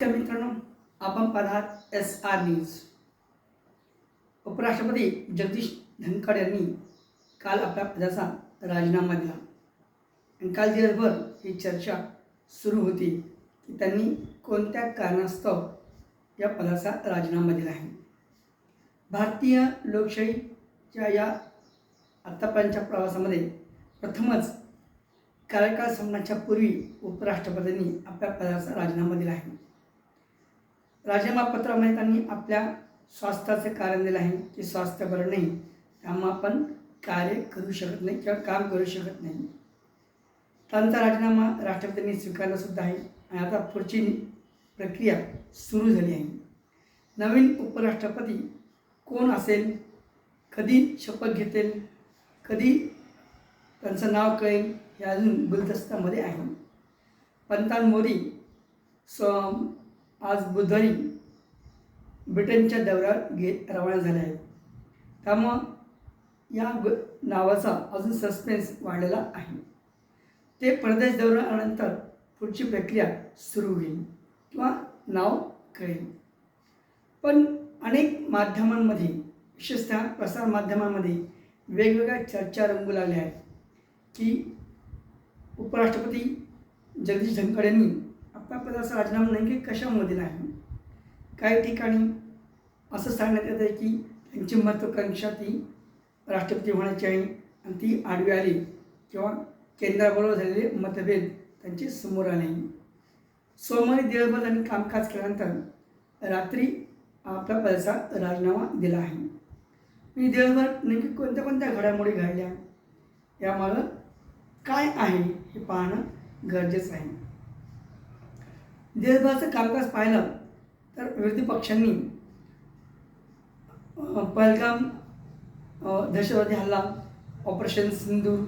नमस्कार मित्रांनो आपण पाहत एस आर न्यूज उपराष्ट्रपती जगदीश धनखड यांनी काल आपल्या पदाचा राजीनामा दिला. आणि काल दिवसभर ही चर्चा सुरू होती की त्यांनी कोणत्या कारणास्तव या पदाचा राजीनामा दिला आहे. भारतीय लोकशाहीच्या या आत्तापर्यंतच्या प्रवासामध्ये प्रथमच कार्यकाळ संपण्याच्या पूर्वी उपराष्ट्रपतींनी आपल्या पदाचा राजीनामा दिला आहे. राजीनामा पत्रामध्ये त्यांनी आपल्या स्वास्थ्याचे कारण दिलं आहे की स्वास्थ्य बरं नाही. त्यामुळे आपण कार्य करू शकत नाही किंवा काम करू शकत नाही. त्यांचा राजीनामा राष्ट्रपतींनी स्वीकारला सुद्धा आहे. आणि आता पुढची प्रक्रिया सुरू झाली आहे. नवीन उपराष्ट्रपती कोण असेल? कधी शपथ घेतील? कधी त्यांचं नाव कळेल? हे अजून गुलदस्तामध्ये आहे. पंतान मोदी स आज बुधवारी ब्रिटनच्या दौऱ्यावर घेत रवाना झाले आहेत. त्यामुळं या ग नावाचा अजून सस्पेन्स वाढलेला आहे. ते परदेश दौरा आल्यानंतर पुढची प्रक्रिया सुरू होईल किंवा नाव कळेल. पण अनेक माध्यमांमध्ये विशेषतः प्रसारमाध्यमांमध्ये वेगवेगळ्या चर्चा रंगू लागल्या आहेत की उपराष्ट्रपती जगदीश धनखड यांनी आपल्या पदाचा राजीनामा नेमके कशामुळे दिला आहे काही ठिकाणी असं सांगण्यात येतं आहे की त्यांची महत्त्वाकांक्षा ती राष्ट्रपती होण्याची आहे आणि ती आडवी आली किंवा केंद्राबरोबर झालेले मतभेद त्यांचे समोर आले. सोमवारी दिवसभर त्यांनी कामकाज केल्यानंतर रात्री आपला पदाचा राजीनामा दिला आहे. मी दिवसभर नेमकी कोणत्या कोणत्या घडामोडी घडल्या? यामागं काय आहे हे पाहणं गरजेचं आहे. दिवसभराचं कामकाज पाहिलं तर विरोधी पक्षांनी पहलगाम दहशतवादी हल्ला ऑपरेशन सिंधूर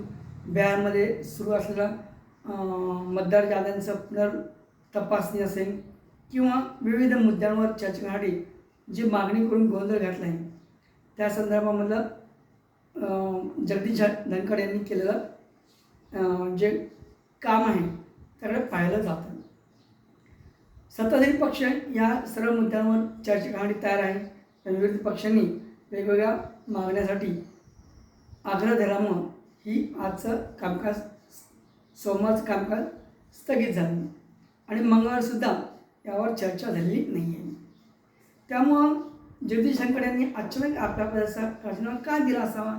बिहारमध्ये सुरू असलेला मतदार याद्यांचं पुनर् तपासणी असेल किंवा विविध मुद्द्यांवर चर्चा करण्यासाठी जी मागणी करून गोंधळ घातला आहे त्या संदर्भामधलं जगदीश झा- धनखड यांनी केलेलं जे काम आहे त्याकडे पाहिलं जातं. सत्ताधारी पक्ष या सर्व मुद्द्यांवर चर्चा करण्यासाठी तयार आहे. पण विरोधी पक्षांनी वेगवेगळ्या मागण्यासाठी आग्रह धरल्यामुळं ही आजचं कामकाज सोमवारचं कामकाज स्थगित झालं. आणि मंगळवारसुद्धा यावर चर्चा झालेली नाही आहे त्यामुळं जगदीश शंकर यांनी अचानक आपल्या पदाचा राजीनामा का दिला असावा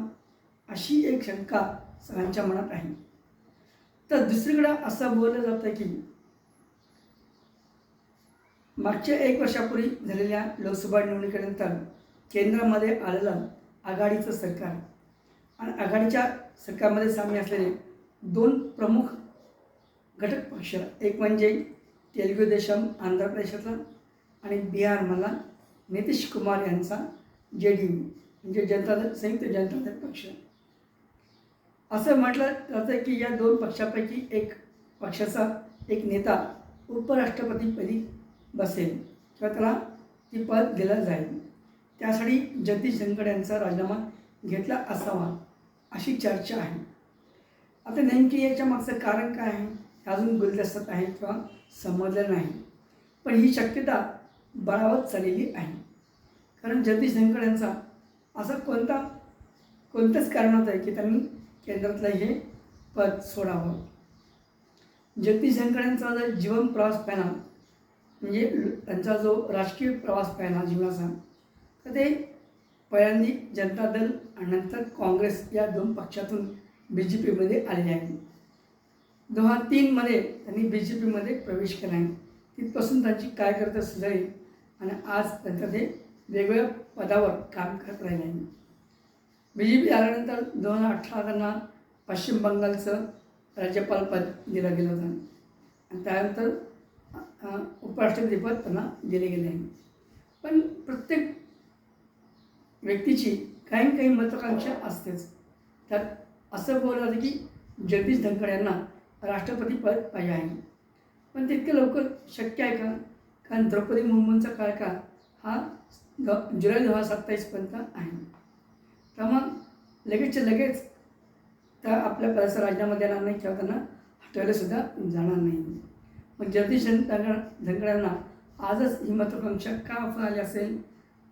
अशी एक शंका सगळ्यांच्या मनात आहे. तर दुसरीकडं असं बोललं जातं की मागच्या एक वर्षापूर्वी झालेल्या लोकसभा निवडणुकीनंतर केंद्रामध्ये आलेलं आघाडीचं सरकार. आणि आघाडीच्या सरकारमध्ये सामील असलेले दोन प्रमुख घटक पक्ष एक म्हणजे तेलगू देशम आंध्र प्रदेशातला आणि बिहारमधला नितीश कुमार यांचा जे डी यू म्हणजे जनता दल संयुक्त जनता दल पक्ष. असं म्हटलं जातं की या दोन पक्षापैकी एक पक्षाचा एक नेता उपराष्ट्रपतीपदी बसेल. किंवा त्याला ती पद दिलं जाईल. त्यासाठी जगदीश धनखड यांचा राजीनामा घेतला असावा अशी चर्चा आहे. आता नेमकी याच्या मागचं कारण काय आहे? हे अजून गुलदस्त आहे किंवा समजलं नाही. पण ही शक्यता बळावत चाललेली आहे. कारण जगदीश धनखड यांचा असा कोणता कोणतंच कारण होतं की त्यांनी केंद्रातलं हे पद सोडावं. जगदीश धनखड यांचा जर जीवन प्रवास पॅनल म्हणजे त्यांचा जो राजकीय प्रवास पाहिला जीवनाचा तर ते पहिल्यांदी जनता दल आणि नंतर काँग्रेस या दोन पक्षातून बी जे पीमध्ये आलेले आहेत. दोन हजार तीनमध्ये त्यांनी बी जे पीमध्ये प्रवेश केला आहे. तिथपासून त्यांची कार्यकर्ते सुधारली आणि आज त्यांचं ते वेगवेगळ्या पदावर काम करत राहिले आहे बी जे पी आल्यानंतर दोन हजार अठरा त्यांना पश्चिम बंगालचं राज्यपाल पद दिलं गेलं होतं. आणि त्यानंतर अ, उपराष्ट्रपतीपद त्यांना दिले गेले आहे. पण प्रत्येक व्यक्तीची काही ना काही महत्त्वाकांक्षा असतेच. त्यात असं बोललं जातं की जगदीश धनखड यांना राष्ट्रपतीपद पाहिजे आहे. पण तितकं लवकर शक्य आहे का? कारण द्रौपदी मुर्मूंचा कार्यकाळ हा ग जुलै दोन हजार सत्तावीसपर्यंत आहे. त्यामुळं लगेचच्या लगेच त्या आपल्या पदाचा राजीनामा देणार नाही किंवा त्यांना हटवलं सुद्धा जाणार नाही. पण जगदीश धन आजच ही महत्त्वाकांक्षा का फळाली असेल?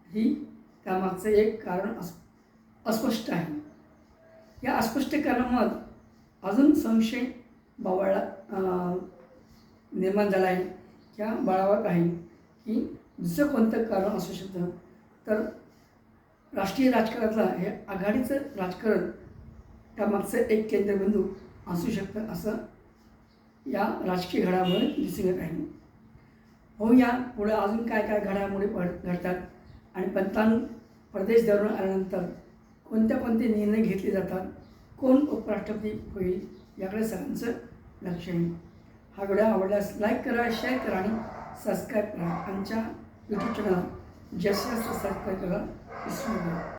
ही त्यामागचं एक कारण अस अस्पष्ट आहे. या अस्पष्ट अजून संशय बावळला निर्माण झाला आहे. किंवा बाळावत आहे की दुसरं कोणतं कारण असू शकतं? तर राष्ट्रीय राजकारणातलं हे आघाडीचं राजकारण त्यामागचं एक केंद्रबिंदू असू शकतं असं या राजकीय घडामोडी दिसून येत आहे. हो या पुढे अजून काय काय घडामोडी पड घडतात आणि पंतान प्रदेश धरून आल्यानंतर कोणत्या कोणते निर्णय घेतले जातात कोण उपराष्ट्रपती होईल याकडे सगळ्यांचं लक्ष आहे. हा व्हिडिओ आवडल्यास लाईक करा शेअर करा आणि सबस्क्राईब करा. आमच्या यूट्यूब चॅनल जास्तीत जास्त सबस्क्राईब करा विसरू नका.